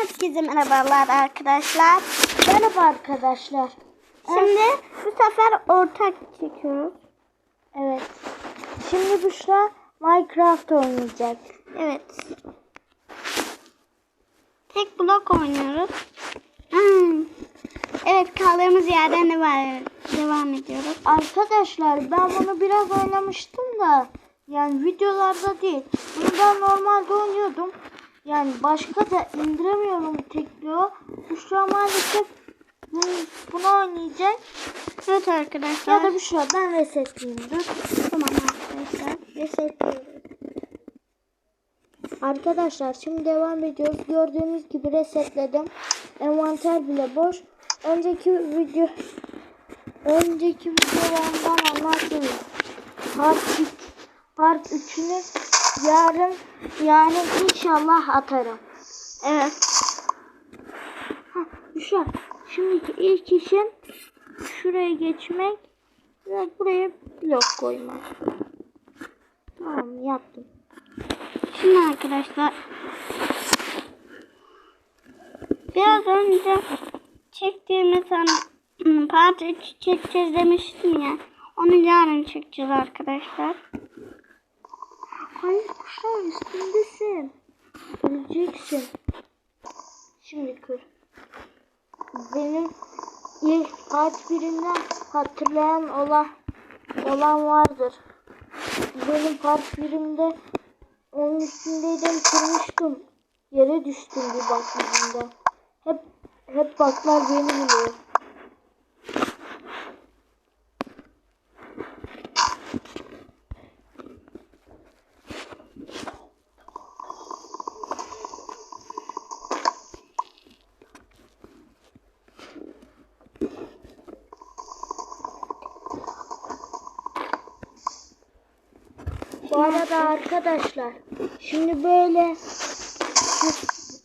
Herkese merhabalar arkadaşlar. Merhaba arkadaşlar. Şimdi bu sefer ortak çekiyoruz. Evet. Şimdi Büşra Minecraft oynayacak. Evet. Tek blok oynuyoruz. Hmm. Evet kaldığımız yerden devam, devam ediyoruz. Arkadaşlar ben bunu biraz oynamıştım da yani videolarda değil. Bunu ben normalde oynuyordum. Yani başka da indiremiyorum tekliği. Büşra maalesef bunu, oynayacak. Evet arkadaşlar. Ya da Büşra ben resetleyeyim. Dur. Tamam arkadaşlar. Resetliyorum. Arkadaşlar şimdi devam ediyoruz. Gördüğünüz gibi resetledim. Envanter bile boş. Önceki video önceki videolardan anlattım. Part 3 Part 3'ünü yarın yani inşallah atarım. Evet. Hah, Büşra, şimdiki ilk işin şuraya geçmek ve buraya blok koymak. Tamam yaptım. Şimdi arkadaşlar biraz önce çektiğimiz hani part 3 çekeceğiz demiştim ya. Onu yarın çekeceğiz arkadaşlar. Hayır kuşlar üstündesin. Öleceksin. Şimdi kır. Benim ilk part birinden hatırlayan olan olan vardır. Benim part birimde onun üstündeydim kırmıştım. Yere düştüm bir bak yüzünden. Hep hep baklar beni buluyor. Bu arada arkadaşlar şimdi böyle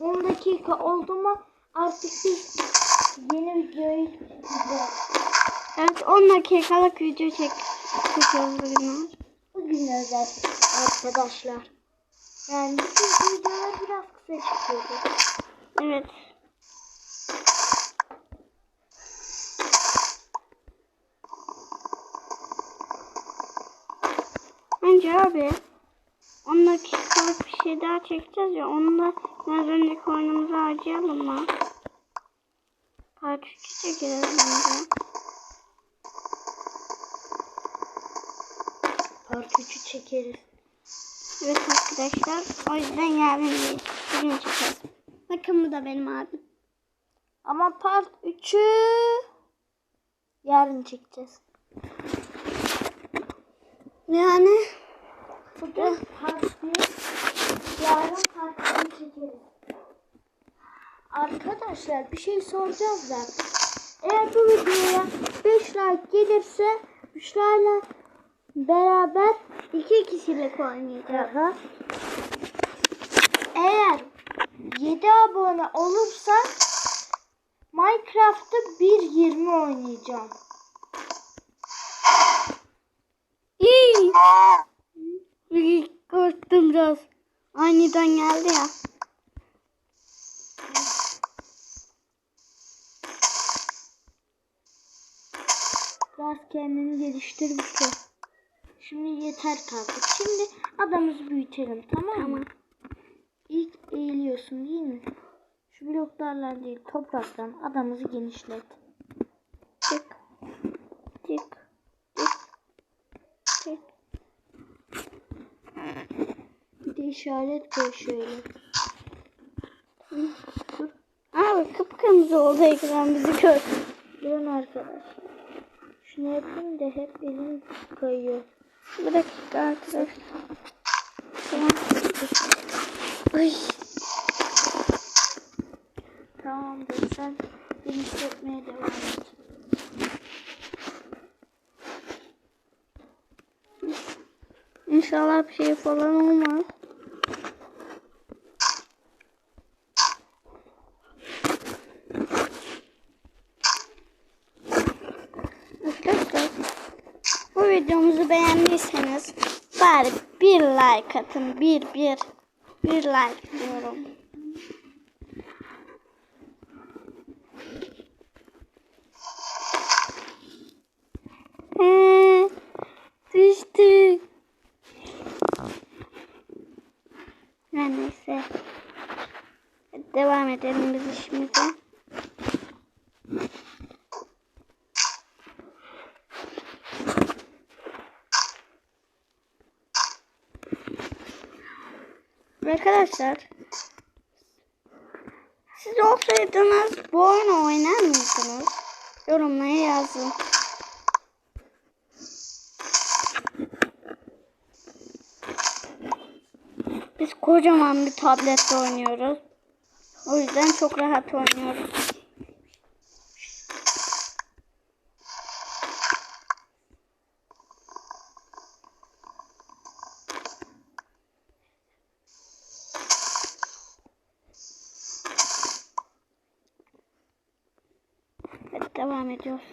10 dakika oldu mu artık biz yeni videoyu çekeceğiz. Evet 10 dakikalık video çek çekiyoruz bugün. Bugün özel arkadaşlar. Yani bütün videolar biraz kısa çıkıyordu. Evet. Önce abi 10 dakikalık bir şey daha çekeceğiz ya onu da biraz önceki oyunumuza harcayalım mı? Part 3'ü çekeceğiz bence. Part 3'ü çekeriz. Evet arkadaşlar o yüzden yarın değil bugün çekeceğiz. Bakın bu da benim abim. Ama part 3'ü yarın çekeceğiz. Yani Bugün part 1, yarın part 2 çekeriz. Arkadaşlar bir şey soracağız da. Eğer bu videoya 5 like gelirse Büşra'yla beraber iki kişilik oynayacağız. Aha. Eğer 7 abone olursa Minecraft'ta 1.20 oynayacağım. İyi. Bir korktum biraz. Aniden geldi ya. Biraz kendini geliştir Büşra. Şimdi yeter kaldık. Şimdi adamımızı büyütelim tamam mı? Tamam. İlk eğiliyorsun değil mi? Şu bloklarla değil topraktan adamımızı genişlet. İşaret koy şöyle. Abi kıpkırmızı oldu ekran bizi gör. Durun arkadaşlar. Şunu yapayım da hep elim kayıyor. Bir dakika arkadaşlar. Tamam. Ay. Tamamdır sen genişletmeye devam et. İnşallah bir şey falan olmaz. beğendiyseniz bari bir like atın. Bir bir. Bir like diyorum. Ee, düştü. Neyse. Devam edelim biz işimize. Arkadaşlar siz olsaydınız bu oyunu oynar mıydınız? Yorumlara yazın. Biz kocaman bir tablette oynuyoruz. O yüzden çok rahat oynuyoruz. Evet devam ediyoruz.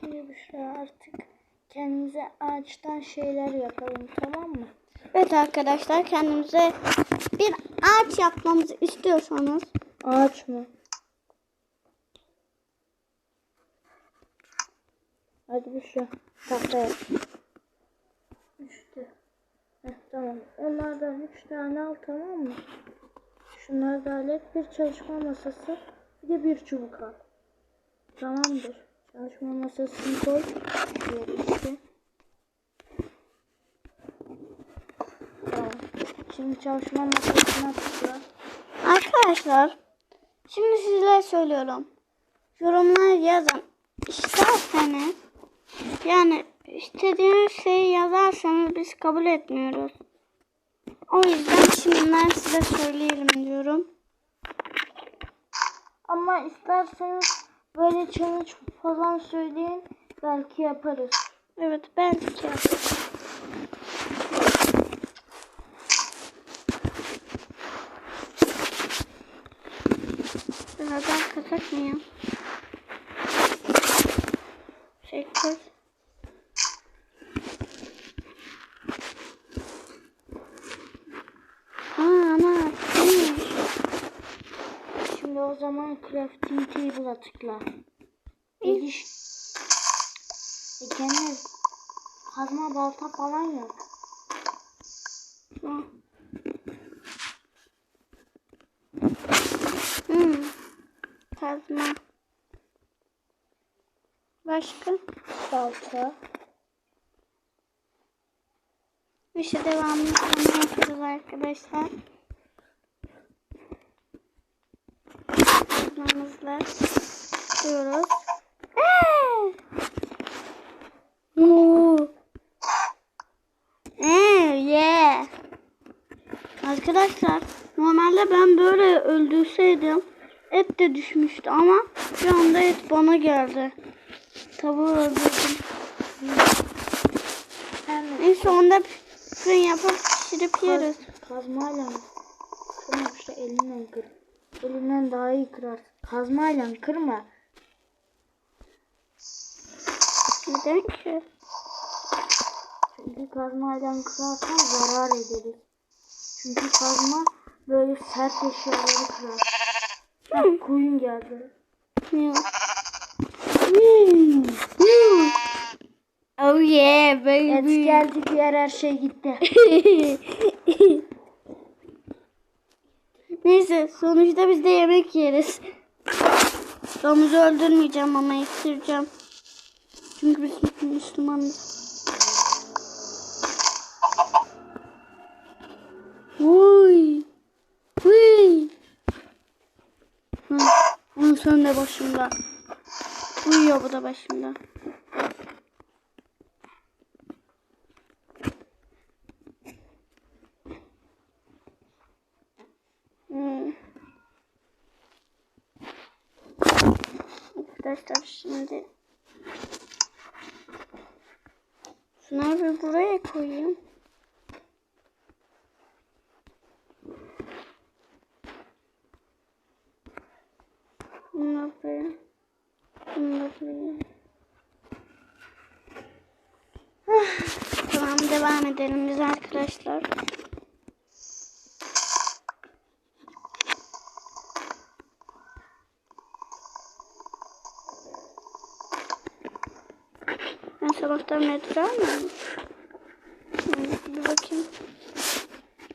Şimdi Büşra artık kendimize ağaçtan şeyler yapalım tamam mı? Evet arkadaşlar kendimize bir ağaç yapmamızı istiyorsanız Ağaç mı? Hadi Büşra tahta yap. İşte. Heh, tamam. Onlardan üç tane al tamam mı? Şunları da hallet. Bir çalışma masası. Bir de bir çubuk al. Tamamdır. Çalışma masasını koy. Şöyle işte. Tamam. Şimdi çalışma masasına tıkla. Arkadaşlar şimdi sizlere söylüyorum. Yorumlara yazın. İsterseniz yani istediğiniz şeyi yazarsanız biz kabul etmiyoruz. O yüzden şimdiden size söyleyelim diyorum. Ama isterseniz böyle challenge falan söyleyin. Belki yaparız. Evet belki. Birazdan Şey kız. Aa ama değilmiş. Şimdi o zaman crafting table'a tıkla. Geliş. E Kemal, kazma balta falan yok. Hı. Hmm. Kazma. Başka? Balta. İşte devamını sonra yaparız arkadaşlar. Kazmamızla yeah. Arkadaşlar normalde ben böyle öldürseydim et de düşmüştü ama şu anda et bana geldi. Tavuğu öldürdüm. Neyse onda fırın yapıp pişirip yeriz. Kaz, kazmayla mı? Kırma işte elinden kır. Elinden daha iyi kırar. Kazmayla kırma. Neden ki? Çünkü kazmayla kırarsan zarar ederiz. Çünkü kazma böyle sert eşyaları kırar. Koyun geldi. Oh yeah Et baby. geldi diğer her şey gitti. Neyse sonuçta biz de yemek yeriz. Domuzu öldürmeyeceğim ama ittireceğim. Çünkü biz Müslümanız. Uy. Uy. Hı, Onun sen de başımda. Uyuyor bu da başımda. Hmm. Arkadaşlar şimdi şunları buraya koyayım. tamam devam edelim biz arkadaşlar. Ben sabahtan metre almıyorum. Bir bakayım.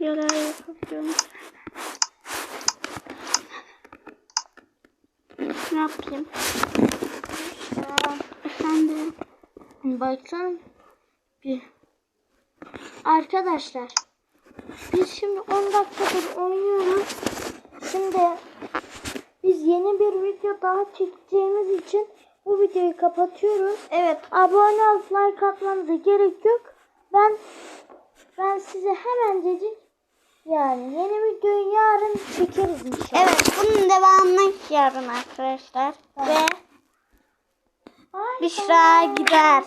Yola yapabiliyor? Baksana bir. Arkadaşlar biz şimdi 10 dakikadır oynuyoruz. Şimdi biz yeni bir video daha çekeceğimiz için bu videoyu kapatıyoruz. Evet. Abone olup like atmanıza gerek yok. Ben ben size hemencecik yani yeni videoyu yarın çekeriz inşallah. Evet bunun devamını yarın arkadaşlar. Ve Bye Büşra bye. gider.